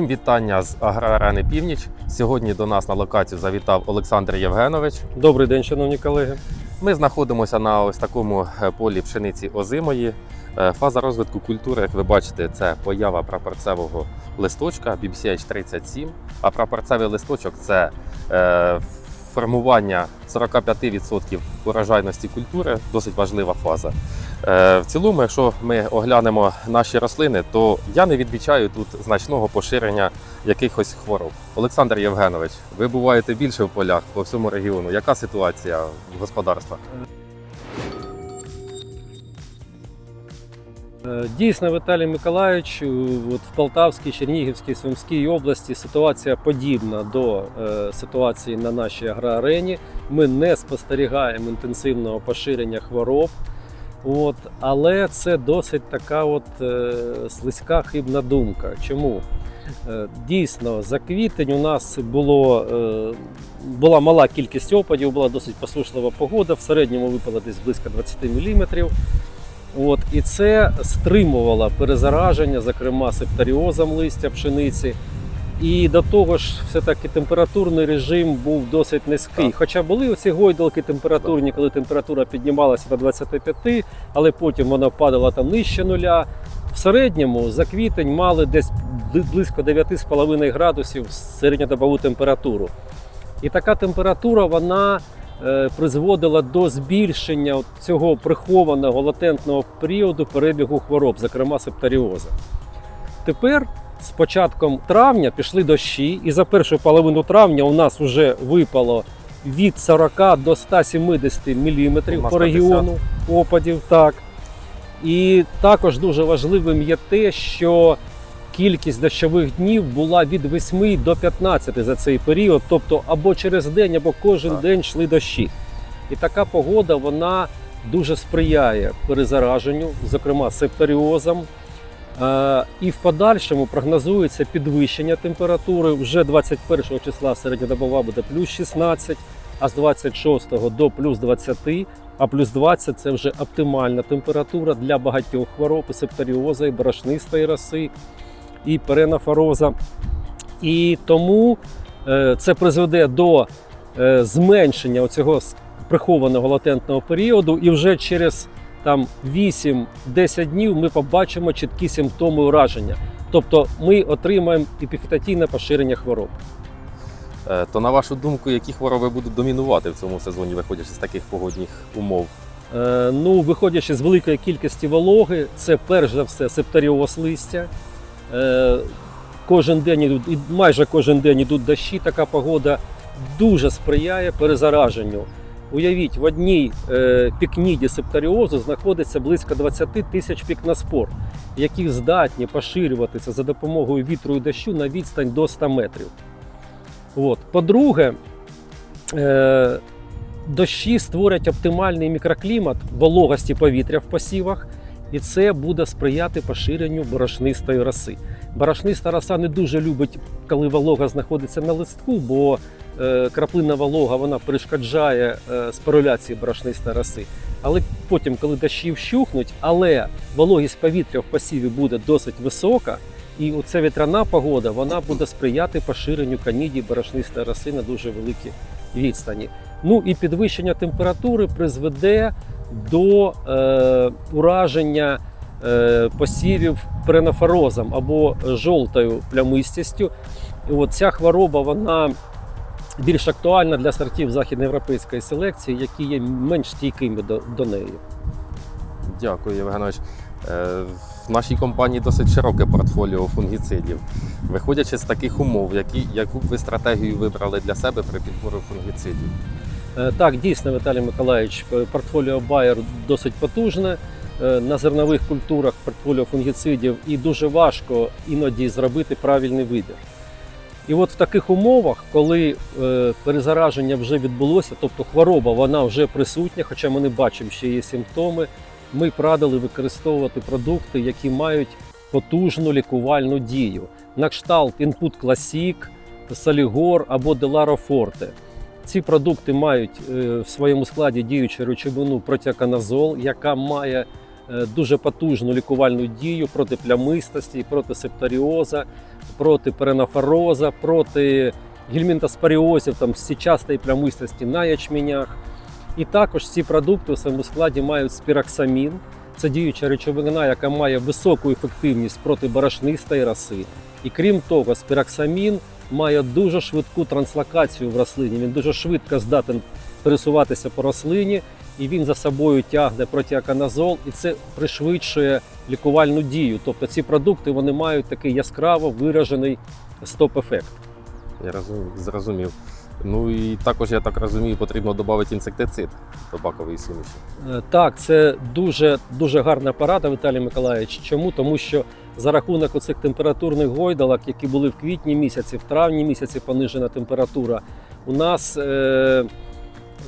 Всім вітання з Аграрени Північ. Сьогодні до нас на локацію завітав Олександр Євгенович. Добрий день, шановні колеги. Ми знаходимося на ось такому е, полі пшениці озимої. Е, Фаза розвитку культури, як ви бачите, це поява прапорцевого листочка BBCH 37. А прапорцевий листочок це е, формування 45% урожайності культури, досить важлива фаза. Е, В цілому, якщо ми оглянемо наші рослини, то я не відмічаю тут значного поширення якихось хвороб. Олександр Євгенович, ви буваєте більше в полях по всьому регіону. Яка ситуація в господарствах? Е, Дійсно, Віталій Миколаївич, от в Полтавській, Чернігівській, Сумській області ситуація подібна до е, ситуації на нашій агроарені. Ми не спостерігаємо інтенсивного поширення хвороб. От, але це досить така от е, слизька хибна думка. Чому? Е, Дійсно, за квітень у нас було, е, була мала кількість опадів, була досить посушлива погода. В середньому випало десь близько 20 мм. От, і це стримувало перезараження, зокрема септоріозом листя пшениці. І до того ж, все-таки температурний режим був досить низький. Так. Хоча були оці гойдалки температурні, коли температура піднімалася до 25, але потім вона падала там нижче нуля. В середньому за квітень мали десь близько 9,5 градусів середньодобову температуру. І така температура вона е, призводила до збільшення цього прихованого латентного періоду перебігу хвороб, зокрема септоріоза. Тепер з початком травня пішли дощі, і за першу половину травня у нас вже випало від 40 до 170 мм по регіону опадів. Так. І також дуже важливим є те, що кількість дощових днів була від 8 до 15 за цей період, тобто або через день, або кожен Так. день йшли дощі. І така погода вона дуже сприяє перезараженню, зокрема септоріозам. Е, І в подальшому прогнозується підвищення температури. Вже 21 числа середньодобова буде плюс 16, а з 26 до плюс 20, а плюс 20 це вже оптимальна температура для багатьох хвороб, і септоріоза, і борошнистої роси, і перенафороза. І тому е, це призведе до е, зменшення оцього прихованого латентного періоду, і вже через там 8-10 днів ми побачимо чіткі симптоми ураження. Тобто ми отримаємо епіфітаційне поширення хвороб. Е, То на вашу думку, які хвороби будуть домінувати в цьому сезоні, виходячи з таких погодних умов? Е, ну, виходячи з великої кількості вологи, це перш за все септоріоз листя. Е, кожен день ідуть, майже кожен день ідуть дощі. Така погода дуже сприяє перезараженню. Уявіть, в одній е, пікніді септоріозу знаходиться близько 20 тисяч пікноспор, які здатні поширюватися за допомогою вітру і дощу на відстань до 100 метрів. По-друге, е, дощі створять оптимальний мікроклімат вологості повітря в посівах, і це буде сприяти поширенню борошнистої роси. Борошниста роса не дуже любить, коли волога знаходиться на листку, бо е, краплина волога вона перешкоджає е, спируляції борошнистої роси. Але потім, коли дощі вщухнуть, але вологість повітря в посіві буде досить висока, і оця вітряна погода вона буде сприяти поширенню канідії борошнистої роси на дуже великій відстані. Ну і підвищення температури призведе до е, ураження е, посівів перенафорозом або жовтою плямистістю. І от ця хвороба вона більш актуальна для сортів західноєвропейської селекції, які є менш стійкими до, до неї. Дякую, Євгенович. Е, В нашій компанії досить широке портфоліо фунгіцидів. Виходячи з таких умов, які, яку б ви стратегію вибрали для себе при підборі фунгіцидів? Е, Так, дійсно, Віталій Миколаївич, портфоліо Bayer досить потужне. Е, На зернових культурах портфоліо фунгіцидів і дуже важко іноді зробити правильний вибір. І от в таких умовах, коли е, перезараження вже відбулося, тобто хвороба вона вже присутня, хоча ми не бачимо, що є симптоми, ми б радили використовувати продукти, які мають потужну лікувальну дію. На кшталт Input Classic, Солігор або Деларо Forte. Ці продукти мають е, в своєму складі діючу речовину протяканазол, яка має е, дуже потужну лікувальну дію проти плямистості, проти септоріоза, проти перенофороза, проти гельмінтоспоріозів, там січастої плямистості на ячменях. І також ці продукти у своєму складі мають спіроксамін. Це діюча речовина, яка має високу ефективність проти борошнистої роси. І крім того, спіроксамін має дуже швидку транслокацію в рослині. Він дуже швидко здатен пересуватися по рослині, і він за собою тягне протіаканазол, і це пришвидшує лікувальну дію. Тобто ці продукти вони мають такий яскраво виражений стоп-ефект. Я розумів. зрозумів. Ну і також, я так розумію, потрібно додати інсектицид до бакової суміші. Е, Так, це дуже дуже гарна порада, Віталій Миколаївич. Чому? Тому що за рахунок оцих температурних гойдалок, які були в квітні місяці, в травні місяці понижена температура, у нас е,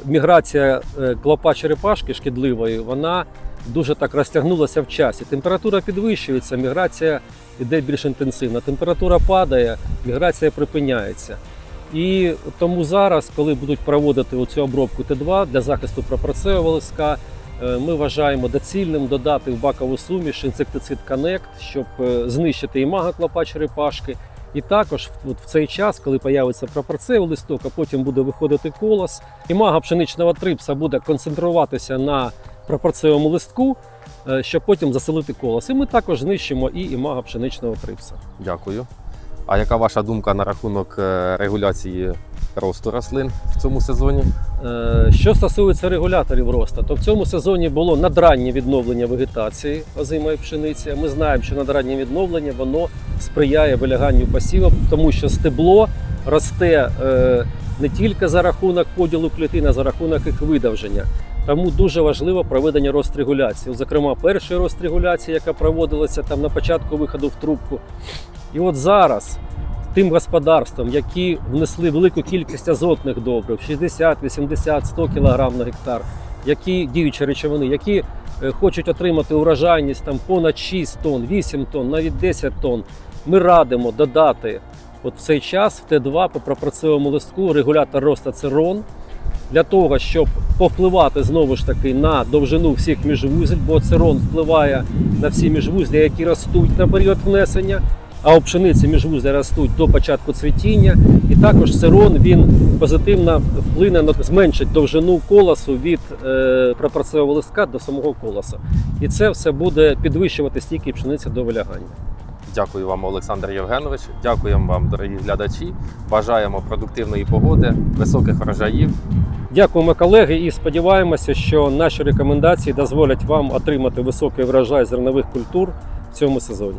міграція е, клопа черепашки шкідливої, вона дуже так розтягнулася в часі. Температура підвищується, міграція йде більш інтенсивна. Температура падає, міграція припиняється. І тому зараз, коли будуть проводити оцю обробку Т2 для захисту пропорцевого лиска, е, ми вважаємо доцільним додати в бакову суміш інсектицид Connect, щоб е, знищити імага клопа черепашки. І також в- цей час, коли появиться пропорцевий листок, а потім буде виходити колос, імага пшеничного трипса буде концентруватися на пропорцевому листку, е, щоб потім заселити колос. І ми також знищимо і імага пшеничного трипса. Дякую. А яка ваша думка на рахунок е, регуляції росту рослин в цьому сезоні? Е, Що стосується регуляторів росту, то в цьому сезоні було надраннє відновлення вегетації озимої пшениці. Ми знаємо, що надраннє відновлення воно сприяє виляганню посіву, тому що стебло росте е, не тільки за рахунок поділу клітин, а за рахунок їх видовження. Тому дуже важливо проведення рострегуляції. Зокрема, першої рострегуляції, яка проводилася там на початку виходу в трубку. І от зараз тим господарствам, які внесли велику кількість азотних добрив 60, 80, 100 кг на гектар, які діючі речовини, які е, хочуть отримати урожайність там понад 6 тонн, 8 тонн, навіть 10 тонн, ми радимо додати от в цей час в Т2 по пропорцевому листку регулятор росту церон для того, щоб повпливати знову ж таки на довжину всіх міжвузель, бо церон впливає на всі міжвузлі, які ростуть на період внесення а у пшениці міжвузля ростуть до початку цвітіння. І також сирон він позитивно вплине на зменшить довжину колосу від е, пропорцевого листка до самого колоса. І це все буде підвищувати стійкість пшениці до вилягання. Дякую вам, Олександр Євгенович. Дякуємо вам, дорогі глядачі. Бажаємо продуктивної погоди, високих врожаїв. Дякуємо, колеги, і сподіваємося, що наші рекомендації дозволять вам отримати високий врожай зернових культур в цьому сезоні.